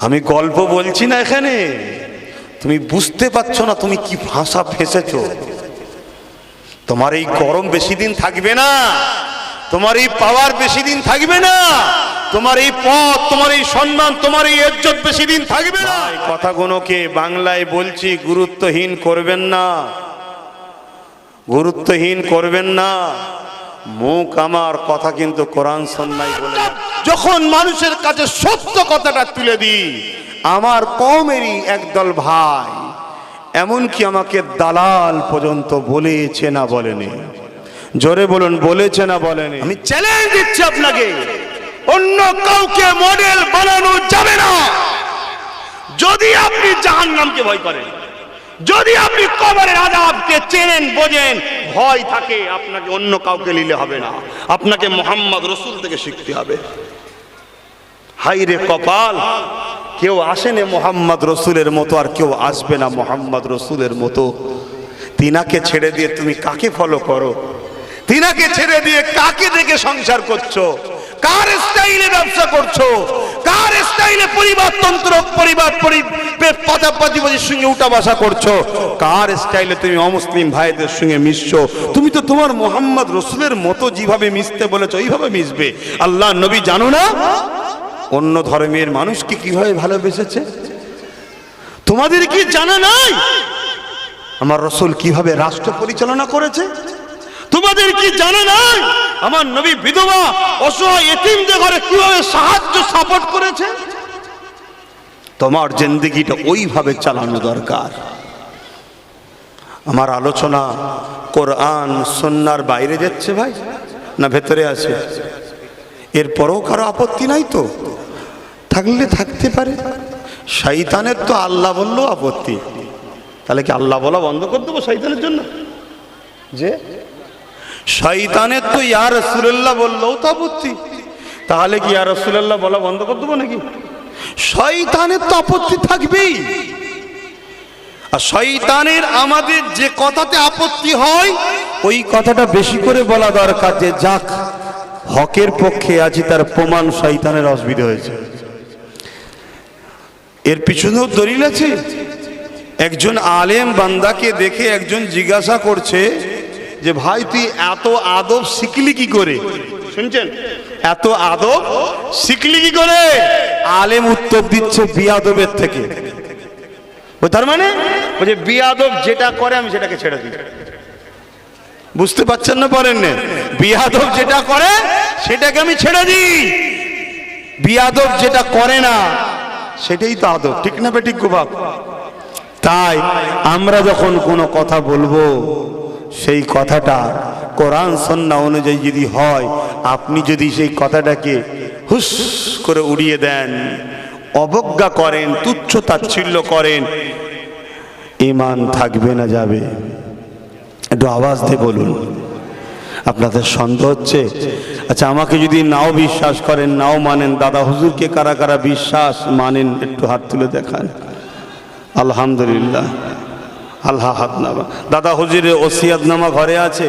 আমি গল্প বলছি না এখানে। তুমি বুঝতে পারছ না তুমি কি ভাষা ফেসেছ তোমার এই গরম বেশি দিন থাকবে না। তোমার এই পাওয়ার বেশি দিন থাকবে না। তোমার এই পথ, তোমার এই সম্মান, তোমার এই ইজ্জত বেশি দিন থাকবে না। এই কথাগুলোকে বাংলায় বলছি, গুরুত্বহীন করবেন না। গুরুত্বহীন করবেন না। মুখ আমার কথা কিন্তু কোরআন সন্ন্যায় বলে যখন মানুষের কাছে সত্য কথাটা তুলে দিই আমার কমেরই একদল ভাই এমনকি আমাকে দালাল পর্যন্ত বলেছে না বলেনি। জোরে বলুন বলেছে না বলেনি। আমি চ্যালেঞ্জ দিচ্ছি আপনাকে। অন্য কাউকে মডেল বানানো যাবে না। যদি আপনি জাহান্নামকে ভয় করেন। যদি আপনি কবরের আজাবকে চেনেন, বোঝেন, ভয় থাকে, আপনাকে অন্য কাউকে নিলে হবে না। আপনাকে মোহাম্মদ রসুল থেকে শিখতে হবে। হাই রে কপাল, কেউ আসেনে মোহাম্মদ রসুলের মতো, আর কেউ আসবে না মোহাম্মদ রসুলের মতো। তিনাকে ছেড়ে দিয়ে তুমি কাকে ফলো করো? তিনাকে ছেড়ে দিয়ে কাকে দেখে সংসার করছ? কার স্টাইলে ব্যবসা করছ? কার স্টাইলে পরিবারতন্ত্র পরিবার পাতাপাতিবাজির সঙ্গে উঠা বসা করছ? কার স্টাইলে তুমি অমুসলিম ভাইদের সঙ্গে মিশছো? তুমি তো তোমার মোহাম্মদ রসুলের মতো যেভাবে মিশতে বলেছ ওইভাবে মিশবে। আল্লাহ নবী জানো না? অন্য ধর্মের মানুষকে কীভাবে ভালোবেসেছে? তোমাদের কি জানা নাই? আমার রসুল কীভাবে রাষ্ট্র পরিচালনা করেছে? তোমাদের কি জানা নাই? আমার নবী বিধবা, অসহায় এতিমদের ঘরে কীভাবে সাহায্য, সাপোর্ট করেছে? তোমার জিন্দগিটা ওইভাবে চালানো দরকার। আমার আলোচনা কোরআন সন্ন্যার বাইরে যাচ্ছে ভাই, না ভেতরে আছে? এরপরও কারও আপত্তি নাই তো? থাকলে থাকতে পারে। শৈতানের তো আল্লাহ বললেও আপত্তি। তাহলে কি আল্লাহ বলা বন্ধ করে দেবো শৈতানের জন্য? যে শৈতানের তো ইয়া রসুল্লাহ বললেও তো আপত্তি তাহলে কি ইয়া রসুল্লাহ বলা বন্ধ করে দেবো নাকি? শৈতানের তো আপত্তি থাকবেই। আর শৈতানের আমাদের যে কথাতে আপত্তি হয়, ওই কথাটা বেশি করে বলা দরকার যে, যাক, হকের পক্ষে আছি তার প্রমাণ শৈতানের অসুবিধা হয়েছে। এর পিছনেও দলিল আছে? একজন আলেম বান্দাকে দেখে একজন জিজ্ঞাসা করছে যে ভাই তুই এত আদব শিখলি কি করে? শুনছেন? এত আদব শিখলি কি করে? আলেম উত্তর দিচ্ছে বিয়াদবের থেকে। ও তার মানে? ও যে বিয়াদব যেটা করে আমি সেটাকে ছেড়ে দিই। বুঝতে পারছেন না পারেন না? বিয়াদব যেটা করে সেটাকে আমি ছেড়ে দিই। বিয়াদব যেটা করে না সেটাই তো আদব ঠিক না বেঠিক গোবাব তাই আমরা যখন কোনো কথা বলব সেই কথাটা কোরআন সন্না অনুযায়ী যদি হয়, আপনি যদি সেই কথাটাকে হুস করে উড়িয়ে দেন, অবজ্ঞা করেন, তুচ্ছ তাচ্ছিল্য করেন ইমান থাকবে না, যাবে। একটু আওয়াজ দিয়ে বলুন। আপনাদের সন্দেহ হচ্ছে? আচ্ছা আমাকে যদি নাও বিশ্বাস করেন, নাও মানেন, দাদা হুজুরকে কারা কারা বিশ্বাস মানেন, একটু হাত তুলে দেখান। আলহামদুলিল্লাহ। আল্লাহ হাত নামা। দাদা হুজুরের ওসিয়াত নামা ঘরে আছে?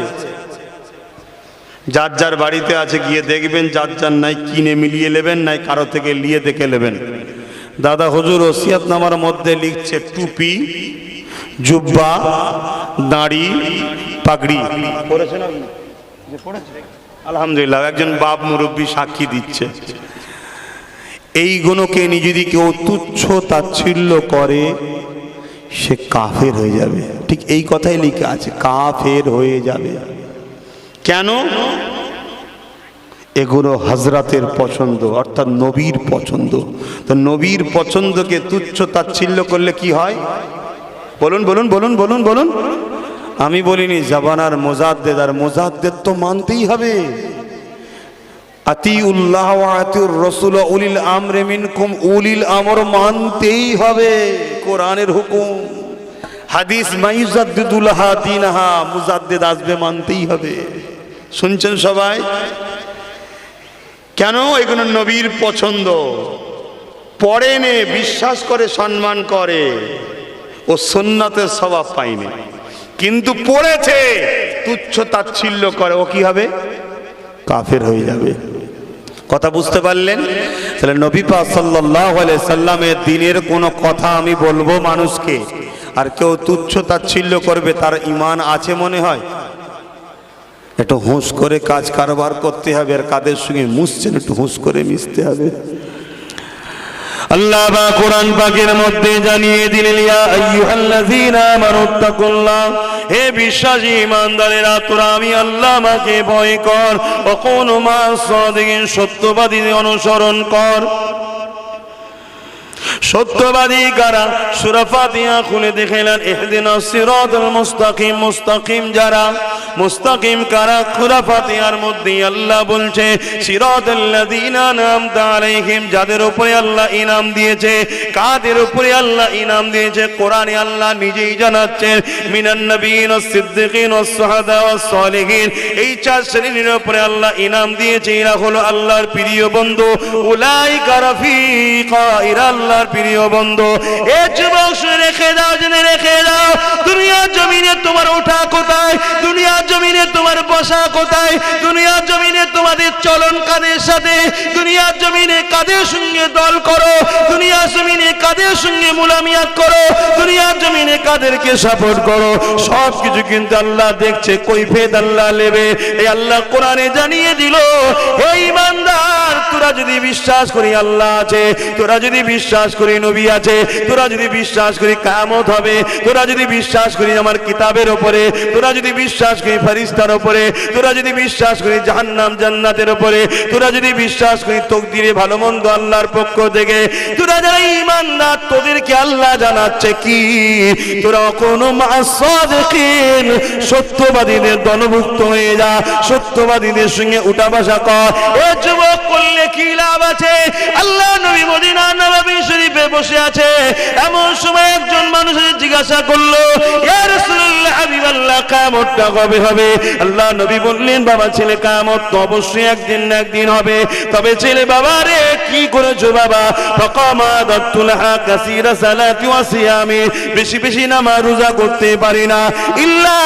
যার যার বাড়িতে আছে, গিয়ে দেখবেন যার যার নাই, কিনে মিলিয়ে নেবেন, নাই কারও থেকে নিয়ে দেখে নেবেন। দাদা হুজুর ওসিয়াত নামার মধ্যে লিখছে, টুপি, জুব্বা, দাঁড়ি, পাগড়ি? আলহামদুলিল্লাহ, একজন বাপ মুরব্বী সাক্ষী দিচ্ছে। এইগুলোকে যদি কেউ তুচ্ছ তাচ্ছিল্য করে সে কাফের হয়ে যাবে। ঠিক এই কথাই লিখে আছে, কাফের হয়ে যাবে। কেন? এগুলো হজরতের পছন্দ, অর্থাৎ নবীর পছন্দ। তো নবীর পছন্দকে তুচ্ছ তাচ্ছিল্য করলে কি হয়? বলুন বলুন বলুন বলুন বলুন। আমি বলিনি জাবানার মোজাদ্দেদ, আর মোজাদ্দেদ তো মানতেই হবে। আতি উল্লাহ আতিউর রসুল উলিল আমরে মিনকুম, উলিল আমর মানতেই হবে। কোরআনের হুকুম। হাদিস মাইজাদ্দিদুল হাদিনাহা মুজাদ্দিদ আসবে মানতেই হবে। শুনছেন সবাই? কেন এগুলো নবীর পছন্দ? পড়ে নে, বিশ্বাস করে, সম্মান করে। ও সোননাথের স্বভাব পাইনি কিন্তু পড়েছে, তুচ্ছ তাচ্ছিল্য করে, ও কি হবে? কাফের হয়ে যাবে। কথা বুঝতে পারলেন? তাহলে নবী পা আলাইহি সাল্লামের দিনের কোনো কথা আমি বলব মানুষকে? আর কেউ তুচ্ছ তাচ্ছিল্য করবে, তার ইমান আছে মনে হয়? একটু হুঁশ করে কাজ কারবার করতে হবে, আর কাদের সঙ্গে মুছছেন একটু হুঁশ করে মিশতে হবে। আল্লাহ বা কোরআন পাকের মধ্যে জানিয়ে দিলেন, ইয়া আইয়ুহাল্লাযীনা আমানুত্তাকুল্লাহ হে বিশ্বাসী ইমানদারেরা, তোরা আমি আল্লাহ আমাকে ভয় কর। ও কোন মা সাদিকিন সত্যবাদী অনুসরণ কর। সত্যবাদী কারা? সূরা ফাতিহা খুলে দেখেলেন সিরাতাল মুস্তাকিম মুস্তাকিম যারা? মুস্তাকিম কারা? সূরা ফাতিহার মধ্যে আল্লাহ বলছে সিরাতাল্লাযীনা আনআমতা আলাইহিম যাদের উপরে আল্লাহ ইনাম দিয়েছে, কাদের উপরে আল্লাহ ইনাম দিয়েছে, কোরআনে আল্লাহ নিজেই জানাচ্ছেন, মিনান নবীন ওয়াস সিদ্দিকিন সুহাদা সালিহিন এই চার শ্রেণির উপরে আল্লাহ ইনাম দিয়েছে, এরা হলো আল্লাহর প্রিয় বন্ধু। উলাইকা রাফিকা, এরা আল্লাহর প্রিয় বন্ধু, এ যুবক রেখে দাও, জেনে রেখে দাও দুনিয়ার জমিনে তোমার ওঠা কোথায়? দুনিয়ার জমিনে তোমার বসা কোথায়? দুনিয়ার জমিনে তোমাদের চলন কাদের সাথে দুনিয়ার জমিনে কাদের সঙ্গে দল করো দুনিয়ার জমিনে কাদের সঙ্গে মুলামিয়াত করো দুনিয়ার জমিনে কাদেরকে সাপোর্ট করো। সব কিছু কিন্তু আল্লাহ দেখছে কৈফেদ আল্লাহ নেবে। এই আল্লাহ কোরআনে জানিয়ে দিল, হে ইমানদার, তোরা যদি বিশ্বাস করি আল্লাহ আছে, তোরা যদি বিশ্বাস করি নবী আছে। তোরা যদি বিশ্বাস করি কামত হবে। তোরা যদি বিশ্বাস করি আমার কিতাবের উপরে তোরা যদি বিশ্বাস করি ফারিস্তার উপরে তোরা যদি বিশ্বাস করি জাহান্নাম জান্নাতের উপরে তোরা যদি বিশ্বাস করি তকদিরে ভালো মন্দ আল্লাহর পক্ষ থেকে। তোরা যারা ইমানদার তোদেরকে আল্লাহ জানাচ্ছে কি? তোরা কোনো মাসাদিকিন সত্যবাদীদের দলভুক্ত হয়ে যা। সত্যবাদীদের সঙ্গে উঠা বসা কর। এ যুবক করলে কি লাভ আছে? আল্লাহ নবী মদিনা নবী শরীফে বসে আছে। এমন সময় একজন মানুষের জিজ্ঞাসা করল হাবিবাল্লাহ কিয়ামতটা কবে হবে? আল্লাহ নবী বললেন, বাবা ছেলে কিয়ামত তো অবশ্যই একদিন না একদিন হবে। তবে ছেলে বাবা রে, কি করেছ বাবা? কাসীরা সালাতি ওয়া বেশি বেশি নামাজ রোজা করতে পারি না। ইল্লা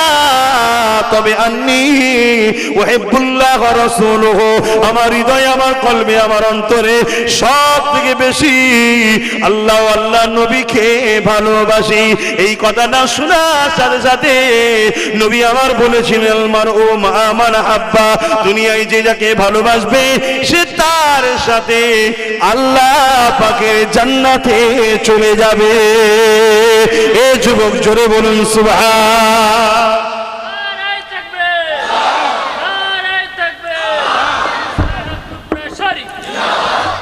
তবে আন্নি আমার হৃদয়, আমার কলবে, আমার অন্তরে সব থেকে বেশি আল্লাহ আল্লাহ নবীকে ভালোবাসি। এই কথাটা শোনার সাথে সাথে নবী আমার বলেছিলেন আমার ও আমার হাব্বা দুনিয়ায় যে যাকে ভালোবাসবে সে তার সাথে আল্লাহ পাকের জান্নাতে চলে যাবে এ যুবক জোরে বলুন সুভা সরি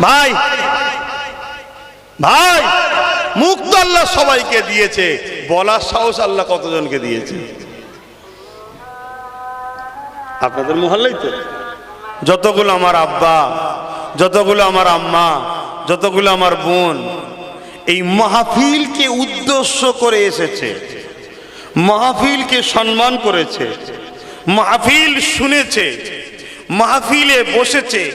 ভাই ভাই মুক্ত আল্লাহ সবাইকে দিয়েছে। বলার সাহস আল্লাহ কতজনকে দিয়েছে? আপনাদের মহল্লাই তো। যতগুলো আমার আব্বা, যতগুলো আমার আম্মা, যতগুলো আমার বোন, এই মাহফিলকে উদ্দেশ্য করে এসেছে। মাহফিলকে সম্মান করেছে। মাহফিল শুনেছে। মাহফিলে বসেছে।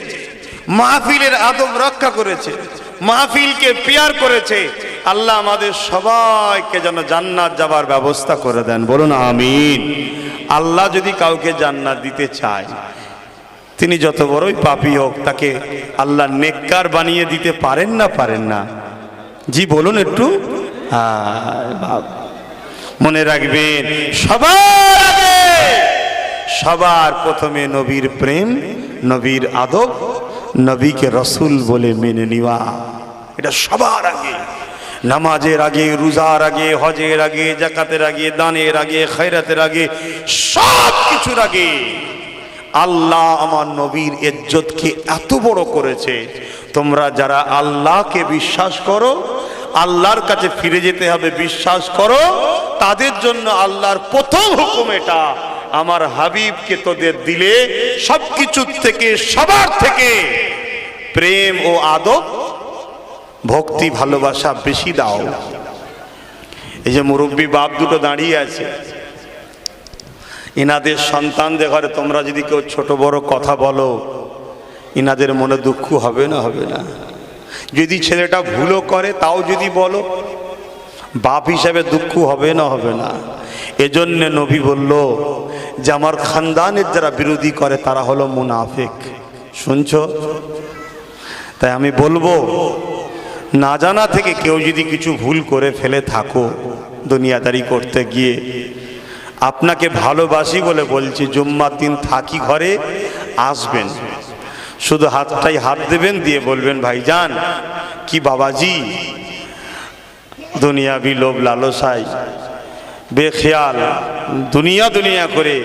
মাহফিলের আদব রক্ষা করেছে। মাহফিলকে পেয়ার করেছে। আল্লাহ আমাদের সবাইকে যেন জান্নাত যাবার ব্যবস্থা করে দেন। বলুন, আমিন। আল্লাহ যদি কাউকে জান্নাত দিতে চায়, তিনি যত বড়ই পাপী হোক, তাকে আল্লাহ নেককার বানিয়ে দিতে পারেন না পারেন না? জি, বলুন একটু। মনে রাখবেন, সবার সবার প্রথমে নবীর প্রেম, নবীর আদব নবীকে রসুল বলে মেনে নেওয়া। এটা সবার আগে। নামাজের আগে, রোজার আগে, হজের আগে, জাকাতের আগে, দানের আগে খৈরাতের আগে, সব কিছুর আগে। আল্লাহ আমার নবীর ইজ্জতকে এত বড় করেছে। তোমরা যারা আল্লাহকে বিশ্বাস করো, আল্লাহর কাছে ফিরে যেতে হবে, বিশ্বাস করো, তাদের জন্য আল্লাহর প্রথম হুকুম এটা। আমার হাবিবকে তোদের দিলে সবকিছুর থেকে, সবার থেকে প্রেম ও আদব, ভক্তি, ভালোবাসা বেশি দাও। এই যে মুরব্বী বাপ দুটো দাঁড়িয়ে আছে। ইনাদের সন্তানদের ঘরে তোমরা যদি কেউ ছোট বড় কথা বলো ইনাদের মনে দুঃখ হবে না হবে না। যদি ছেলেটা ভুলও করে, তাও যদি বলো, বাপ হিসাবে দুঃখ হবে না হবে না। এজন্য নবী বলল, যে আমার খানদানের যারা বিরোধী করে, তারা হলো মুনাফিক। শুনছো? তাই আমি বলব, না জানা থেকে কেউ যদি কিছু ভুল করে ফেলে থাকো দুনিয়াদারি করতে গিয়ে। আপনাকে ভালোবাসি বলে বলছি, জুম্মার দিন থাকি ঘরে, আসবেন। শুধু হাতটাই হাত দেবেন, দিয়ে বলবেন, ভাইজান, কি বাবাজি, দুনিয়াবি লোভ লালসাই বেখেয়াল, দুনিয়া দুনিয়া করে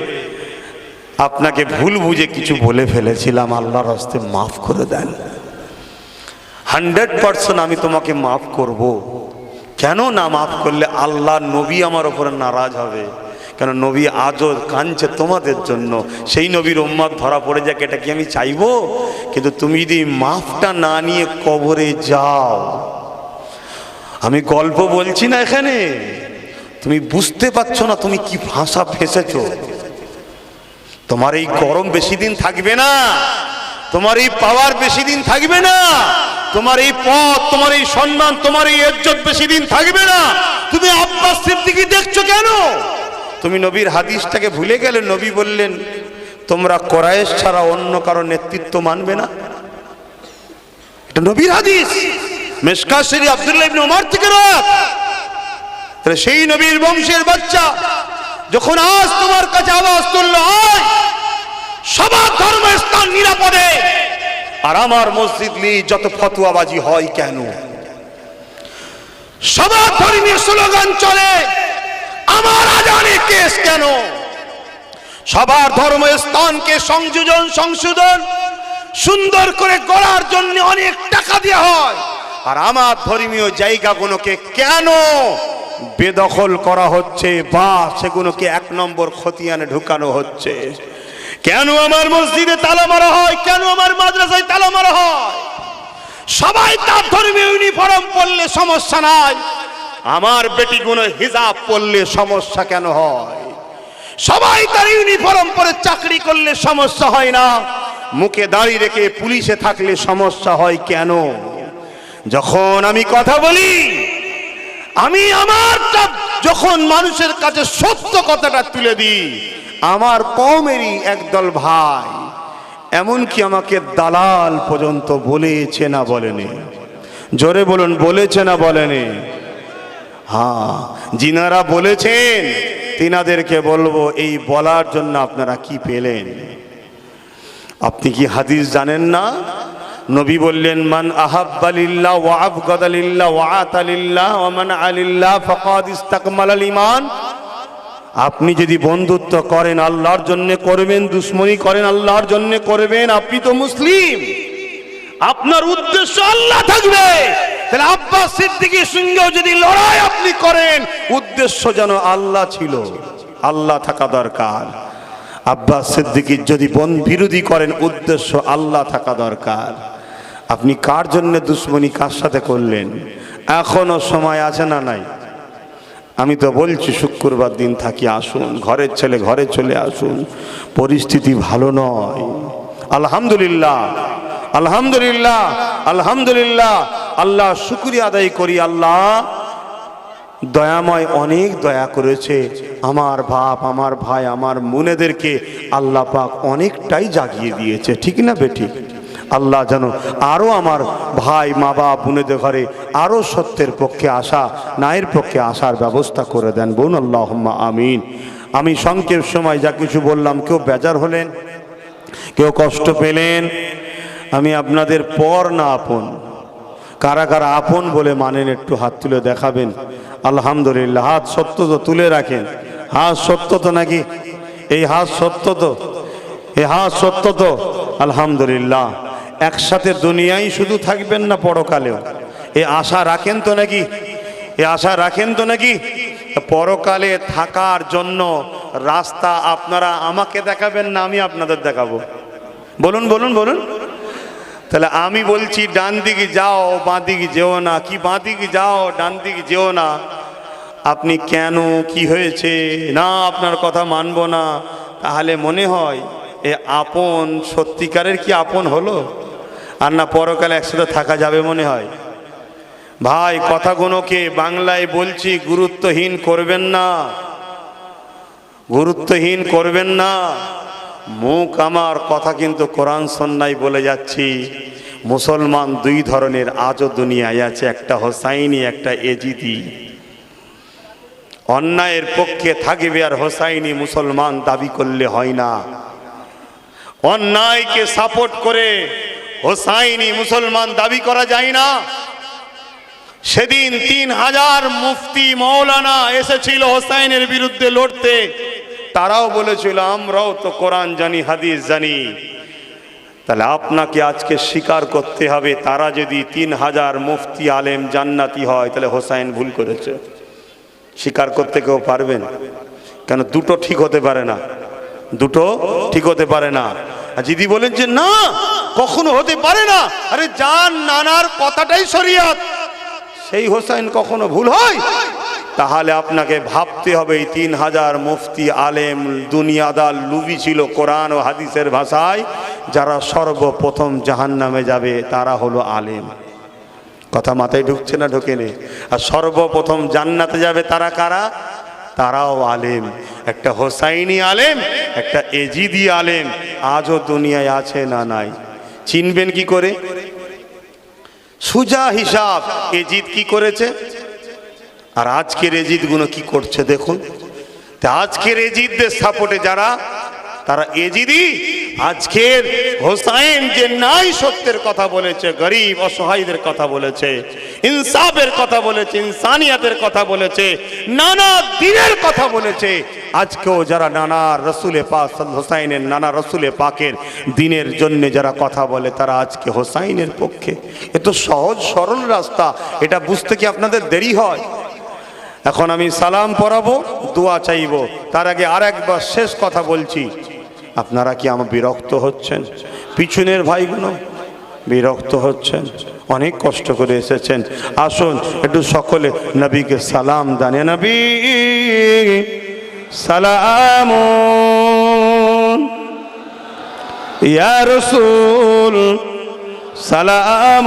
আপনাকে ভুল বুঝে কিছু বলে ফেলেছিলাম, আল্লাহর হস্তে মাফ করে দেন। হান্ড্রেড পার্সেন্ট আমি তোমাকে মাফ করব। কেন না মাফ করলে আল্লাহ নবী আমার ওপরে নারাজ হবে? কেন নবী আজও কাঁদছে তোমাদের জন্য? সেই নবীর উম্মত ধরা পড়ে যাক, এটা কি আমি চাইব? কিন্তু তুমি যদি মাফটা না নিয়ে কবরে যাও, আমি গল্প বলছি না এখানে। তুমি বুঝতে পারছ না তুমি কি ভাষা ফেসেছো? তোমার এই গরম বেশি দিন থাকবে না। তোমার এই পাওয়ার বেশি দিন থাকবে না। তোমার এই পথ, তোমার এই সম্মান, তোমার এই ইজ্জত বেশি দিন থাকবে না। তুমি আব্বাস সিদ্দিকি দেখছ কেন? তুমি নবীর হাদিসটাকে ভুলে গেলে নবী বললেন, তোমরা কোরাইশ ছাড়া অন্য কারও নেতৃত্ব মানবে না? এটা নবীর হাদিস। মেশকাশরী আব্দুল্লাহ ইবনে ওমর থেকে রাত তাহলে সেই নবীর বংশের বাচ্চা যখন আজ তোমার কাছে আওয়াজ তুললো আয় সবার ধর্ম স্থান নিরাপদে। আর আমার মসজিদ নিয়ে যত ফতুয়াবাজি হয় কেন? সবার ধর্মীয় স্লোগান চলে, আমার আজানে কেস কেন? সবার ধর্ম স্থানকে সংযোজন, সংশোধন, সুন্দর করে গড়ার জন্য অনেক টাকা দেওয়া হয়। আর আমার ধর্মীয় জায়গাগুলোকে কেন বেদখল করা হচ্ছে? বা সেগুলোকে এক নম্বর খতিয়ানে ঢুকানো হচ্ছে? কেন আমার মসজিদে তালা মারা হয়? কেন আমার মাদ্রাসায় তালা মারা হয়? সবাই তার ধর্মীয় ইউনিফর্ম পরলে সমস্যা নাই। আমার বেটিগুলো হিজাব পরলে সমস্যা কেন হয়? সবাই তার ইউনিফর্ম পরে চাকরি করলে সমস্যা হয় না। মুখে দাঁড়িয়ে রেখে পুলিশে থাকলে সমস্যা হয় কেন? যখন আমি কথা বলি, আমি আমার যখন মানুষের কাছে সত্য কথাটা তুলে দিই আমার কমেরই একদল ভাই। এমনকি আমাকে দালাল পর্যন্ত বলেছে না বলেনি। জোরে বলুন, বলেছে না বলেনি? হ্যাঁ যিনারা বলেছেন, তিনাদেরকে বলব, এই বলার জন্য আপনারা কি পেলেন? আপনি কি হাদিস জানেন না? নবী বললেন, মান আহাব্বালিল্লাহ ওয়া আফগাদালিল্লাহ ওয়া আতালিল্লাহ ওয়া মান আলিল্লাহ ফাকাদ ইস্তাকমালাল আপনি যদি বন্ধুত্ব করেন আল্লাহর জন্য করবেন, দুশ্মনী করেন আল্লাহর জন্য করবেন, আপনি তো মুসলিম। আপনার উদ্দেশ্য আল্লাহ থাকবে। তাহলে আব্বাস সিদ্দিকীর সঙ্গেও যদি লড়াই আপনি করেন, উদ্দেশ্য যেন আল্লাহ ছিল। আল্লাহ থাকা দরকার। আব্বাস সিদ্দিকীর যদি বন বিরোধী করেন, উদ্দেশ্য আল্লাহ থাকা দরকার। আপনি কার জন্য দুশ্মনী কার সাথে করলেন? এখনও সময় আছে না নাই? আমি তো বলছি, শুক্রবার দিন থাকি, আসুন। ঘরের ছেলে ঘরে চলে আসুন। পরিস্থিতি ভালো নয়। আলহামদুলিল্লাহ আলহামদুলিল্লাহ আলহামদুলিল্লাহ। আল্লাহ শুক্রিয়া আদায় করি, আল্লাহ দয়াময় অনেক দয়া করেছে। আমার বাপ, আমার ভাই, আমার মনেদেরকে আল্লাহ পাক অনেকটাই জাগিয়ে দিয়েছে। ঠিক না বেঠিক? আল্লাহ যেন আরও আমার ভাই, মা বাপ, বোনেদের ঘরে আরও সত্যের পক্ষে আসা, নায়ের পক্ষে আসার ব্যবস্থা করে দেন। বোন আল্লাহ আমিন। আমি সংক্ষেপ সময় যা কিছু বললাম, কেউ বেজার হলেন, কেউ কষ্ট পেলেন। আমি আপনাদের পর না আপন কারা কারা আপন বলে মানেন, একটু হাত তুলে দেখাবেন। আলহামদুলিল্লাহ, হাত সত্য তো তুলে রাখেন। হাত সত্য তো নাকি? এই হাত সত্য তো? এই হাত সত্য তো? আলহামদুলিল্লাহ। একসাথে দুনিয়ায় শুধু থাকবেন না পরকালেও। এ আশা রাখেন তো নাকি? এ আশা রাখেন তো নাকি? পরকালে থাকার জন্য রাস্তা আপনারা আমাকে দেখাবেন না আমি আপনাদের দেখাবো। বলুন বলুন বলুন। তাহলে আমি বলছি, ডান দিকে যাও, বাঁ দিকে যেও না। কি বাঁ দিকে যাও, ডান দিকে যেও না। আপনি কেন, কি হয়েছে? না, আপনার কথা মানবো না। তাহলে মনে হয়, এ আপন, সত্যিকারের কি আপন হলো? আর না পরকালে একসাথে থাকা যাবে মনে হয়। ভাই, কথাগুলোকে বাংলায় বলছি, গুরুত্বহীন করবেন না। গুরুত্বহীন করবেন না। মুখ আমার কথা কিন্তু কোরআন সন্ন্যায় বলে যাচ্ছি। মুসলমান দুই ধরনের আজও দুনিয়ায় আছে, একটা হোসাইনি, একটা এজিদি। অন্যায়ের পক্ষে থাকবে আর হোসাইনি মুসলমান দাবি করলে হয় না। অন্যায়কে সাপোর্ট করে হোসাইনি মুসলমান দাবি করা যায় না। সেদিন তিন হাজার মুফতি মৌলানা এসেছিল হোসাইনের বিরুদ্ধে লড়তে। তারাও বলেছিল, আমরাও তো কোরআন জানি, হাদিস জানি। তাহলে আপনাকে আজকে স্বীকার করতে হবে, তারা যদি তিন হাজার মুফতি আলেম জান্নাতি হয়, তাহলে হোসাইন ভুল করেছে। স্বীকার করতে কেউ পারবেন কেন, দুটো ঠিক হতে পারে না। দুটো ঠিক হতে পারে না। আর দিদি বলেন যে না, কখনো হতে পারে না, আরে যার নানার কথাটাই শরিয়াত, সেই হোসাইন কখনো ভুল হয়? তাহলে আপনাকে ভাবতে হবে, এই তিন হাজার মুফতি আলেম, দুনিয়াদার লুবি ছিল কোরআন ও হাদিসের ভাষায়, যারা সর্বপ্রথম জাহান নামে যাবে, তারা হলো আলেম। কথা মাথায় ঢুকছে না, ঢোকেনি? আর সর্বপ্রথম জান্নাতে যাবে তারা কারা? তারাও আলেম, একটা হোসাইনি আলেম, একটা এজিদি আলেম, আজও দুনিয়ায় আছে না নাই। চিনবেন কি করে? সুজা হিসাব, এজিদ কি করেছে? আর আজকের এজিদগুলো কি করছে দেখুন। তা আজকের এজিদদের সাপোর্টে যারা, তারা এজিদি, আজকের হোসাইন যে নাই সত্যের কথা বলেছে, গরিব, অসহায়দের কথা বলেছে ইনসাফের কথা বলেছে, ইনসানিয়াতের কথা বলেছে, নানা দিনের কথা বলেছে। আজকেও যারা নানা রসুলে পাক হোসাইনের, নানা রসুলে পাকের দিনের জন্য যারা কথা বলে, তারা আজকে হোসাইনের পক্ষে। এ তো সহজ, সরল রাস্তা, এটা বুঝতে কি আপনাদের দেরি হয়? এখন আমি সালাম পড়াবো, দোয়া চাইব, তার আগে আর একবার শেষ কথা বলছি। আপনারা কি আমার বিরক্ত হচ্ছেন? পিছনের ভাইগুলো বিরক্ত হচ্ছেন? অনেক কষ্ট করে এসেছেন। আসুন, একটু সকলে নবীকে সালাম দানে নবী। সালাম ইয়ার রসুল। সালাম